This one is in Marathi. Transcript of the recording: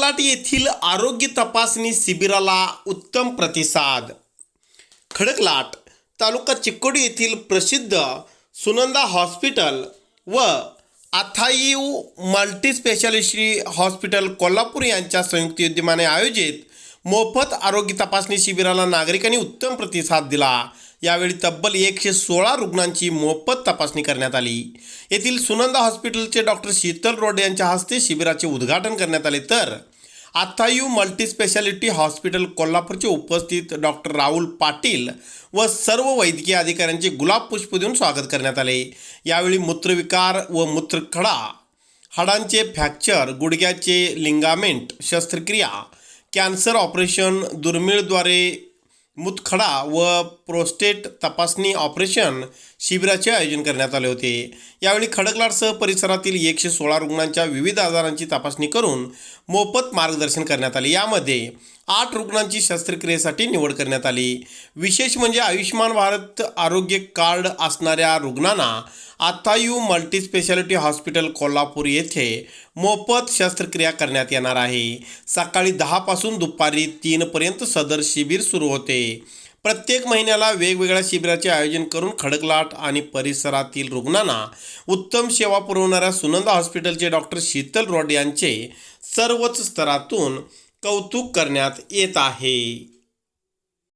खडकलाट येथील आरोग्य तपासणी शिबिराला उत्तम प्रतिसाद. खडकलाट तालुका चिक्कोडी येथील प्रसिद्ध सुनंदा हॉस्पिटल व आथाईव मल्टीस्पेशालिटी हॉस्पिटल कोल्हापूर यांच्या संयुक्त विद्यमाने आयोजित मोफत आरोग्य तपासणी शिबिराला नागरिकांनी उत्तम प्रतिसाद दिला. यावेळी तब्बल एकशे सोळा रुग्णांची मोफत तपासणी करण्यात आली. येथील सुनंदा हॉस्पिटलचे डॉक्टर शीतल रोड यांच्या हस्ते शिबिराचे उद्घाटन करण्यात आले. तर आथायू मल्टीस्पेशालिटी हॉस्पिटल कोल्हापूरचे उपस्थित डॉक्टर राहुल पाटील व सर्व वैद्यकीय अधिकाऱ्यांचे गुलाब पुष्प देऊन स्वागत करण्यात आले. यावेळी मूत्रविकार व मूत्रखडा हाडांचे फ्रॅक्चर गुडघ्याचे लिंगामेंट शस्त्रक्रिया कॅन्सर ऑपरेशन दुर्मिळद्वारे मुतखडा व प्रोस्टेट तपासणी ऑपरेशन शिबिराचे आयोजन करण्यात आले होते. यावेळी खडकलाडसह परिसरातील एकशे सोळा रुग्णांच्या विविध आजारांची तपासणी करून मोफत मार्गदर्शन करण्यात आले. यामध्ये आठ रुग्णांची शस्त्रक्रियेसाठी निवड करण्यात आली. विशेष म्हणजे आयुष्यमान भारत आरोग्य कार्ड असणाऱ्या रुग्णांना आथायू मल्टीस्पेशालिटी हॉस्पिटल कोल्हापूर येथे मोफत शस्त्रक्रिया करण्यात येणार आहे. सकाळी दहापासून दुपारी तीनपर्यंत सदर शिबिर सुरू होते. प्रत्येक महिन्याला वेगवेगळ्या शिबिराचे आयोजन करून खडकलाट आणि परिसरातील रुग्णांना उत्तम सेवा पुरवणाऱ्या सुनंदा हॉस्पिटलचे डॉक्टर शीतल रॉड यांचे सर्वच स्तरातून कौतुक करण्यात येत आहे.